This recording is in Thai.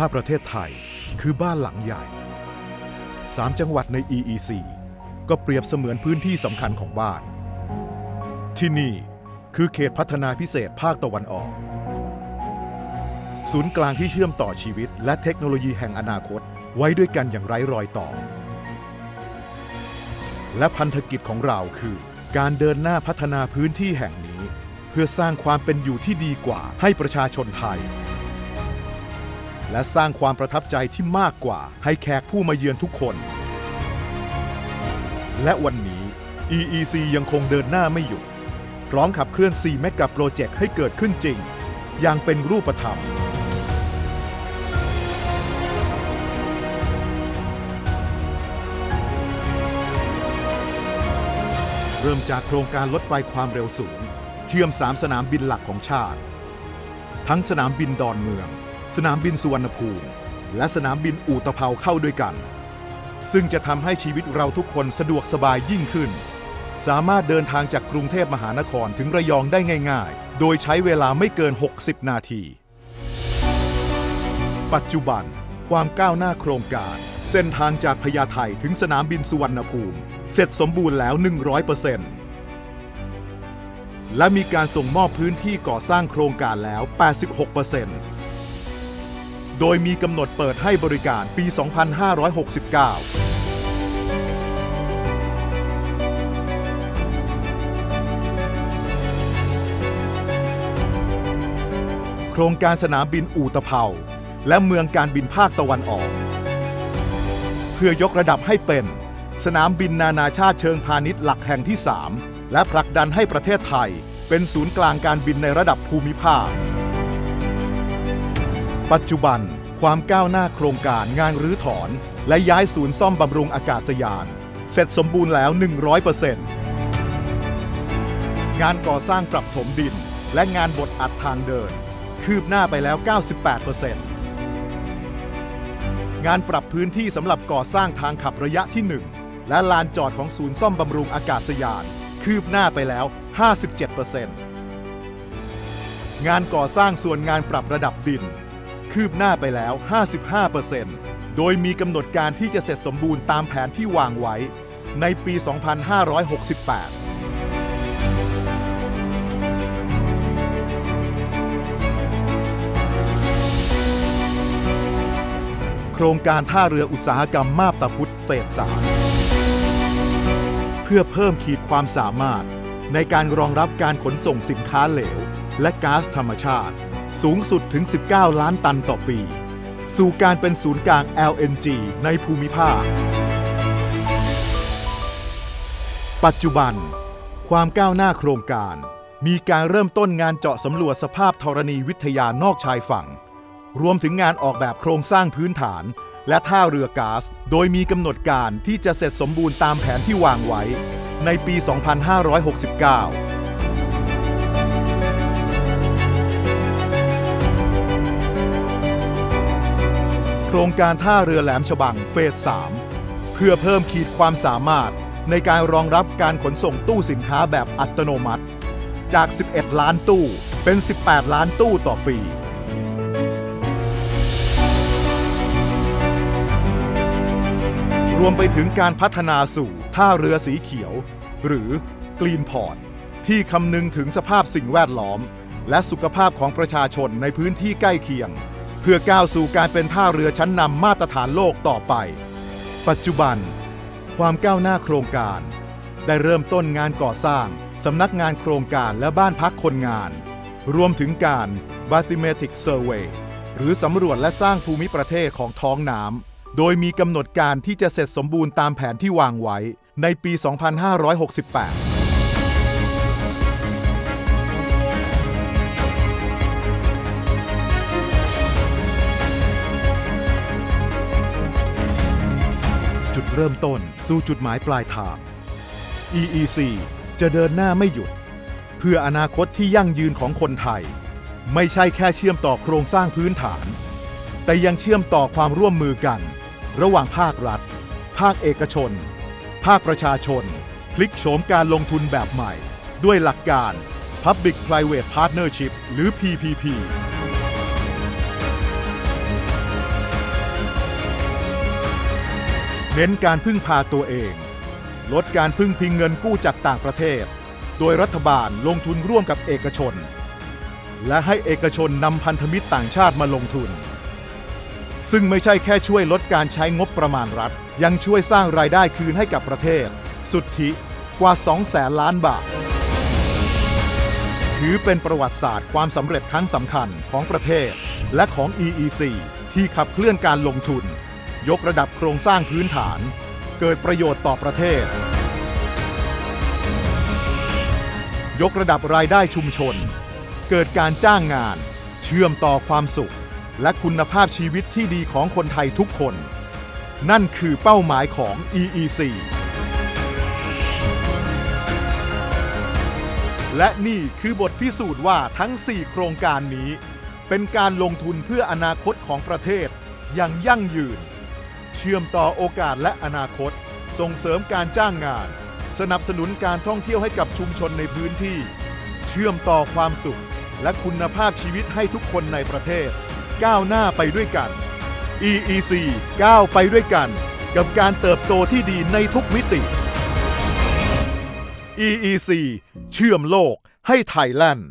ถ้าประเทศไทยคือบ้านหลังใหญ่สามจังหวัดใน EEC ก็เปรียบเสมือนพื้นที่สำคัญของบ้าน ที่นี่คือเขตพัฒนาพิเศษภาคตะวันออก ศูนย์กลางที่เชื่อมต่อชีวิต และเทคโนโลยีแห่งอนาคตไว้ด้วยกันอย่างไร้รอยต่อ และพันธกิจของเราคือ การเดินหน้าพัฒนาพื้นที่แห่งนี้ เพื่อสร้างความเป็นอยู่ที่ดีกว่าให้ประชาชนไทย และสร้างความประทับใจที่มากกว่าให้แขกผู้มาเยือนทุกคน และวันนี้ EEC ยังคงเดินหน้าไม่หยุด พร้อมขับเคลื่อน 4 เมกะโปรเจกต์ให้เกิดขึ้นจริง อย่างเป็นรูปธรรม เริ่มจากโครงการรถไฟความเร็วสูง เชื่อม 3 สนามบินหลักของชาติ ทั้งสนามบินดอนเมือง สนามบินสุวรรณภูมิ และสนามบินอู่ตะเภาเข้าด้วยกัน ซึ่งจะทำให้ชีวิตเราทุกคนสะดวกสบายยิ่งขึ้น สามารถเดินทางจากกรุงเทพมหานครถึงระยองได้ง่าย ๆ โดยใช้เวลาไม่เกิน 60 นาที ปัจจุบันความก้าวหน้าโครงการ เส้นทางจากพญาไทถึงสนามบินสุวรรณภูมิ เสร็จสมบูรณ์แล้ว 100%และมีการส่งมอบพื้นที่ก่อสร้างโครงการแล้ว 86% โดยมีกำหนดเปิดให้บริการปี 2569โครงการสนามบินอู่ตะเภาและเมืองการบินภาคตะวันออก เพื่อยกระดับให้เป็น สนามบินนานาชาติเชิงพาณิชย์หลักแห่งที่ 3 และผลักดันให้ประเทศไทย เป็นศูนย์กลางการบินในระดับภูมิภาค ปัจจุบัน ความก้าวหน้าโครงการงานรื้อถอน และย้ายศูนย์ซ่อมบำรุงอากาศยาน เสร็จสมบูรณ์แล้ว 100%งานก่อสร้างปรับถมดิน และงานบดอัดทางเดิน คืบหน้าไปแล้ว 98%งานปรับพื้นที่สำหรับก่อสร้างทางขับระยะที่ 1 และลานจอดของศูนย์ซ่อมบำรุงอากาศยาน คืบหน้าไปแล้ว 57%งานก่อสร้างส่วนงานปรับระดับดิน คืบหน้าไปแล้ว 55%โดยมีกำหนดการที่จะเสร็จสมบูรณ์ตามแผนที่วางไว้ในปี 2568โครงการท่าเรืออุตสาหกรรมมาบตาพุธเฟสสามเพื่อเพิ่มขีดความสามารถในการรองรับการขนส่งสินค้าเหลว และก๊าซธรรมชาติ สูงสุดถึง 19 ล้านตันต่อปี สู่การเป็นศูนย์กลาง LNG ในภูมิภาค ปัจจุบัน ความก้าวหน้าโครงการ มีการเริ่มต้นงานเจาะสำรวจสภาพธรณีวิทยานอกชายฝั่ง รวมถึงงานออกแบบโครงสร้างพื้นฐานและท่าเรือก๊าซโดยมีกำหนดการที่จะเสร็จสมบูรณ์ตามแผนที่วางไว้ ในปี 2569 รงการท่าเรือแหลมฉบังเฟส 3 เพื่อเพิ่มขีดความสามารถในการรองรับการขนส่งตู้สินค้าแบบอัตโนมัติ จาก 11 ล้านตู้เป็น 18 ล้านตู้ต่อปี รวมไปถึงการพัฒนาสู่ท่าเรือสีเขียว หรือกรีนพอร์ตที่คำนึงถึงสภาพสิ่งแวดล้อม และสุขภาพของประชาชนในพื้นที่ใกล้เคียง เพื่อก้าวสู่การเป็นท่าเรือชั้นนำมาตรฐานโลกต่อไป ปัจจุบัน ความก้าวหน้าโครงการ ได้เริ่มต้นงานก่อสร้างสำนักงานโครงการและบ้านพักคนงาน รวมถึงการ Bathymetric Survey หรือสำรวจและสร้างภูมิประเทศของท้องน้ำโดยมีกำหนดการที่จะเสร็จสมบูรณ์ตามแผนที่วางไว้ในปี 2568 เริ่มต้นสู่จุดหมายปลายทาง EEC จะเดินหน้าไม่หยุด เพื่ออนาคตที่ยั่งยืนของคนไทย ไม่ใช่แค่เชื่อมต่อโครงสร้างพื้นฐาน แต่ยังเชื่อมต่อความร่วมมือกัน ระหว่างภาครัฐ ภาคเอกชน ภาคประชาชน พลิกโฉมการลงทุนแบบใหม่ ด้วยหลักการ Public Private Partnership หรือ PPP เน้นการพึ่งพาตัวเอง ลดการพึ่งพิงเงินกู้จากต่างประเทศ โดยรัฐบาลลงทุนร่วมกับเอกชน และให้เอกชนนำพันธมิตรต่างชาติมาลงทุน ซึ่งไม่ใช่แค่ช่วยลดการใช้งบประมาณรัฐ ยังช่วยสร้างรายได้คืนให้กับประเทศ สุทธิกว่า 2 แสนล้านบาท ถือเป็นประวัติศาสตร์ความสำเร็จครั้งสำคัญของประเทศและของ EEC ที่ขับเคลื่อนการลงทุน ยกระดับโครงสร้างพื้นฐาน เกิดประโยชน์ต่อประเทศ ยกระดับรายได้ชุมชน เกิดการจ้างงาน เชื่อมต่อความสุข และคุณภาพชีวิตที่ดีของคนไทยทุกคน นั่นคือเป้าหมายของ EEC และนี่คือบทพิสูจน์ว่าทั้ง 4 โครงการนี้ เป็นการลงทุนเพื่ออนาคตของประเทศอย่างยั่งยืน เชื่อมต่อโอกาสและอนาคต ส่งเสริมการจ้างงาน สนับสนุนการท่องเที่ยวให้กับชุมชนในพื้นที่ เชื่อมต่อความสุข และคุณภาพชีวิตให้ทุกคนในประเทศ ก้าวหน้าไปด้วยกัน EEC ก้าวไปด้วยกัน กับการเติบโตที่ดีในทุกมิติ EEC เชื่อมโลกให้ไทยแลนด์